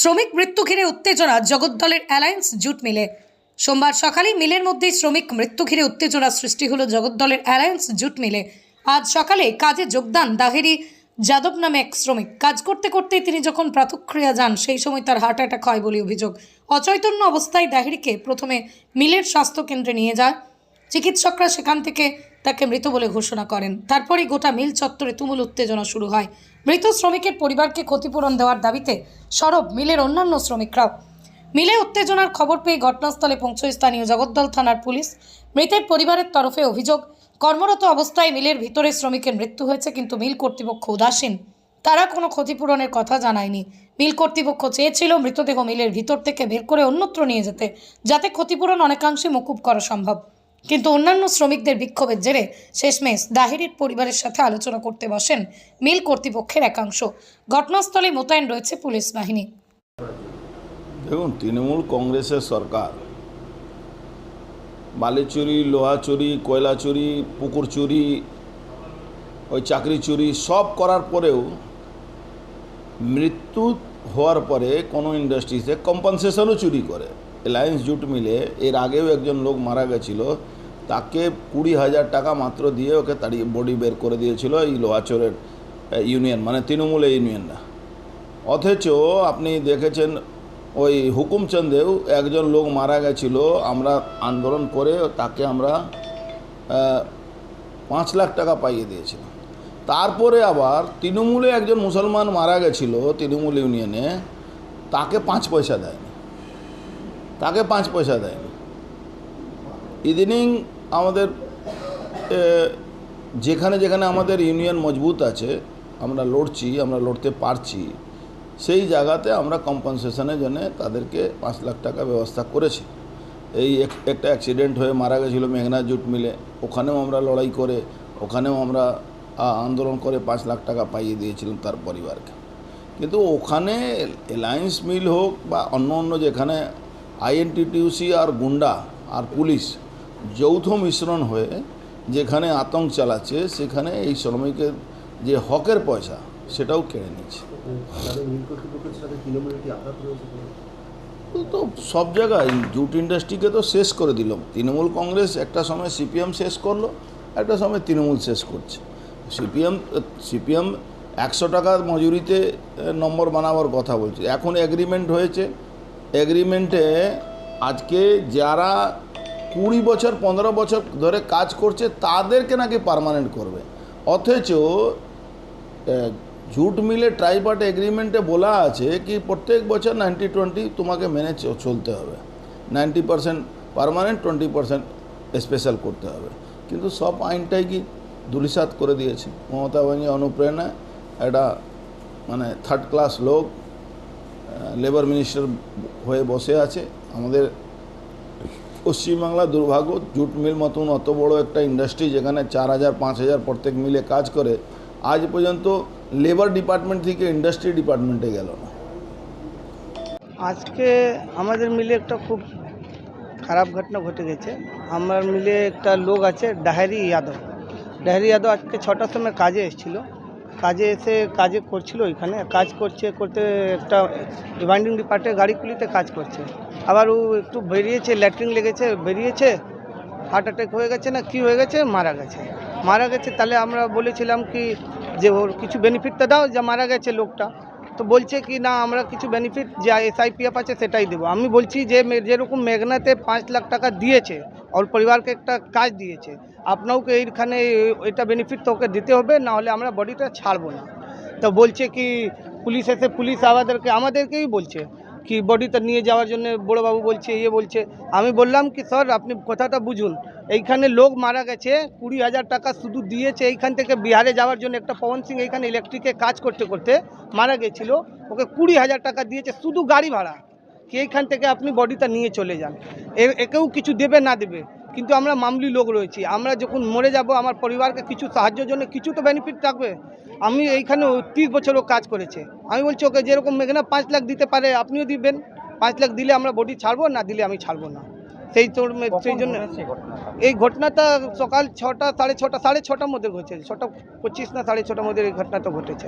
শ্রমিক মৃত্যু ঘিরে উত্তেজনা, জগদ্দলের অ্যালায়েন্স জুট মিলে। সোমবার সকালে মিলের মধ্যেই শ্রমিক মৃত্যু ঘিরে উত্তেজনা সৃষ্টি হলো, জগদ্দলের অ্যালায়েন্স জুট মিলে। আজ সকালে কাজে যোগদান দাহেরি যাদব নামে এক শ্রমিক। কাজ করতে করতেই তিনি যখন প্রাতক্রিয়া যান, সেই সময় তার হার্ট অ্যাটাক হয় বলে অভিযোগ। অচৈতন্য অবস্থায় দাহেরিকে প্রথমে মিলের স্বাস্থ্য কেন্দ্রে নিয়ে যায়। চিকিৎসকরা সেখান থেকে তাকে মৃত বলে ঘোষণা করেন। তারপরেই গোটা মিল চত্বরে তুমুল উত্তেজনা শুরু হয়। মৃত শ্রমিকের পরিবারকে ক্ষতিপূরণ দেওয়ার দাবিতে সরব মিলের অন্যান্য শ্রমিকরাও। মিলে উত্তেজনার খবর পেয়ে ঘটনাস্থলে পৌঁছয় স্থানীয় জগদ্দল থানার পুলিশ। মৃতের পরিবারের তরফে অভিযোগ, কর্মরত অবস্থায় মিলের ভিতরে শ্রমিকের মৃত্যু হয়েছে কিন্তু মিল কর্তৃপক্ষ উদাসীন। তারা কোনো ক্ষতিপূরণের কথা জানায়নি। মিল কর্তৃপক্ষ চেয়েছিল মৃতদেহ মিলের ভিতর থেকে বের করে অন্যত্র নিয়ে যেতে, যাতে ক্ষতিপূরণ অনেকাংশে মকুব করা সম্ভব। কিন্তু অন্যান্য শ্রমিকদের বিক্ষোভের জেরে শেষমেশ দাহিরির পরিবারের সাথে আলোচনা করতে বসেন মিল কর্তৃপক্ষের একাংশ। ঘটনাস্থলে মোতায়েন রয়েছে পুলিশ বাহিনী। দেখুন, তৃণমূল কংগ্রেসের সরকার। বালি চুরি লোহা চুরি কয়লা চুরি পুকুর চুরি ওই চাকরি চুরি সব করার পরেও মৃত্যু হওয়ার পরে কোনো ইন্ডাস্ট্রিতে কম্পনসেশনও চুরি করে। অ্যালায়েন্স জুট মিলে এর আগেও একজন লোক মারা গেছিল, তাকে কুড়ি হাজার টাকা মাত্র দিয়ে ওকে তাড়িয়ে বডি বের করে দিয়েছিল এই লোহাচরের ইউনিয়ন মানে তৃণমূলের ইউনিয়নরা অথচ আপনি দেখেছেন ওই হুকুমচন্দেও একজন লোক মারা গেছিল, আমরা আন্দোলন করে তাকে আমরা পাঁচ লাখ টাকা পাইয়ে দিয়েছিলাম। তারপরে আবার তৃণমূলে একজন মুসলমান মারা গেছিল তৃণমূল ইউনিয়নে তাকে পাঁচ পয়সা দেয়নি। তাকে পাঁচ পয়সা দেয়নি ইদানিং আমাদের যেখানে যেখানে আমাদের ইউনিয়ন মজবুত আছে, আমরা লড়ছি, আমরা লড়তে পারছি, সেই জায়গাতে আমরা কম্পনসেশনের জন্য তাদেরকে পাঁচ লাখ টাকা ব্যবস্থা করেছি। এই এক- একটা অ্যাক্সিডেন্ট হয়ে মারা গেছিল মেঘনা জুট মিলে, ওখানেও আমরা লড়াই করে, ওখানেও আমরা আন্দোলন করে পাঁচ লাখ টাকা পাইয়ে দিয়েছিলাম তার পরিবারকে। কিন্তু ওখানে অ্যালায়েন্স মিল হোক বা অন্য অন্য যেখানে আইএনটিটিউসি আর গুন্ডা আর পুলিশ যৌথ মিশ্রণ হয়ে যেখানে আতঙ্ক চালাচ্ছে, সেখানে এই শ্রমিকের যে হকের পয়সা, সেটাও কেড়ে নিচ্ছে। তো সব জায়গায় জুট ইন্ডাস্ট্রিকে তো শেষ করে দিল। তৃণমূল কংগ্রেস একটা সময় সিপিএম শেষ করল, একটা সময় তৃণমূল শেষ করছে। সিপিএম সিপিএম একশো টাকার মজুরিতে নম্বর বানাবার কথা বলছে। এখন এগ্রিমেন্ট হয়েছে এগ্রিমেন্টে আজকে যারা কুড়ি বছর, পনেরো বছর ধরে কাজ করছে, তাদেরকে নাকি পার্মানেন্ট করবে। অথচ জুট মিলে ট্রাইপার্ট এগ্রিমেন্টে বলা আছে কি প্রত্যেক বছর নাইনটি টোয়েন্টি তোমাকে মেনে চলতে হবে। Ninety percent permanent twenty percent special করতে হবে। কিন্তু সব আইনটাই কি দুলিসাত করে দিয়েছে? মমতা ব্যানার্জি অনুপ্রেরণায় একটা মানে থার্ড ক্লাস লোক লেবার মিনিস্টার হয়ে বসে আছে। আমাদের পশ্চিমবাংলা দুর্ভাগ্য, জুট মিল মতন অত বড় একটা ইন্ডাস্ট্রি যেখানে চার হাজার, পাঁচ হাজার প্রত্যেক মিলে কাজ করে, আজ পর্যন্ত লেবার ডিপার্টমেন্ট থেকে ইন্ডাস্ট্রি ডিপার্টমেন্টে গেল না। আজকে আমাদের মিলে একটা খুব খারাপ ঘটনা ঘটে গেছে। আমার মিলে একটা লোক আছে, ডাহেরি যাদব ডাহেরি যাদব আজকে ছটার সময় কাজে এসেছিল। কাজে এসে কাজে করছিল ওইখানে। কাজ করছে করতে একটা ডিমান্ডিং ডিপার্টে গাড়িগুলিতে কাজ করছে। আবার ও একটু বেরিয়েছে, ল্যাট্রিন লেগেছে, বেরিয়েছে, হার্ট অ্যাটাক হয়ে গেছে না কি হয়ে গেছে, মারা গেছে। মারা গেছে তাহলে আমরা বলেছিলাম কি যে ওর কিছু বেনিফিটটা দাও যে মারা গেছে লোকটা। তো বলছে কি না আমরা কিছু বেনিফিট যা এসআইপিএফ আছে সেটাই দেবো। আমি বলছি যে যেরকম মেঘনাতে পাঁচ লাখ টাকা দিয়েছে ওর পরিবারকে একটা কাজ দিয়েছে। আপনাকে এইখানে এটা বেনিফিট তো ওকে দিতে হবে, না হলে আমরা বডিটা ছাড়বো না। তো বলছে কি, পুলিশ এসে পুলিশ আমাদেরকে, আমাদেরকেই বলছে কি বডিটা নিয়ে যাওয়ার জন্য বড়োবাবু বলছে ইয়ে বলছে। আমি বললাম কি, স্যার, আপনি কথাটা বুঝুন। এইখানে লোক মারা গেছে, কুড়ি হাজার টাকা শুধু দিয়েছে, এইখান থেকে বিহারে যাওয়ার জন্য একটা পবন সিং এইখানে ইলেকট্রিকে কাজ করতে করতে মারা গেছিল। ওকে কুড়ি হাজার টাকা দিয়েছে, শুধু গাড়ি ভাড়া। কি এইখান থেকে আপনি বডিটা নিয়ে চলে যান? একেও কিছু দেবে না দেবে। কিন্তু আমরা মামলি লোক রয়েছি। আমরা যখন মরে যাব, আমার পরিবারকে কিছু সাহায্যের জন্য কিছু তো বেনিফিট থাকবে। আমি এইখানে তিরিশ বছরও কাজ করেছে। আমি বলছি, ওকে, যেরকম মেঘনা পাঁচ লাখ দিতে পারে, আপনিও দিবেন। পাঁচ লাখ দিলে আমরা বডি ছাড়বো না, দিলে আমি ছাড়বো না। সেই তোর সেই জন্য এই ঘটনাটা সকাল ছটা সাড়ে ছটা সাড়ে ছটার মধ্যে ঘটেছে ছটা পঁচিশ না সাড়ে ছটার মধ্যে এই ঘটনাটা ঘটেছে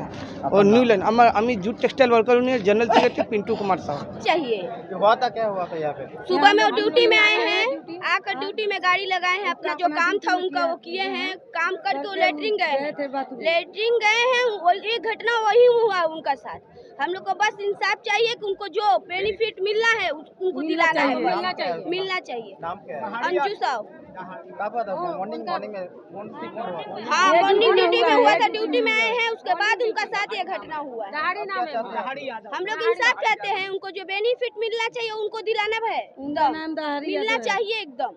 ও নিউ লাইন আমার আমি jute textile worker union general secretary Pintu Kumar Sahu चाहिए हुआ था क्या हुआ था यहाँ पे सुबह में वो ड्यूटी में आए हैं आकर ड्यूटी में गाड़ी लगाए हैं अपना जो काम था उनका वो किए हैं काम करके वो लेटरिन गए हैं लेटरिन गए हैं वो ये घटना वही हुआ उनका साथ हम लोग को बस इंसाफ चाहिए कि उनको जो बेनिफिट मिलना है उनको दिलाना है। मिलना चाहिए। मिलना चाहिए। नाम क्या है? अंजू साहब। था मॉर्निंग हाँ मॉर्निंग ड्यूटी में हुआ था ड्यूटी में आए हैं उसके बाद उनका साथ ये घटना हुआ है। हम लोग इंसाफ चाहते हैं उनको जो बेनिफिट मिलना चाहिए उनको दिलाना है। मिलना चाहिए एकदम।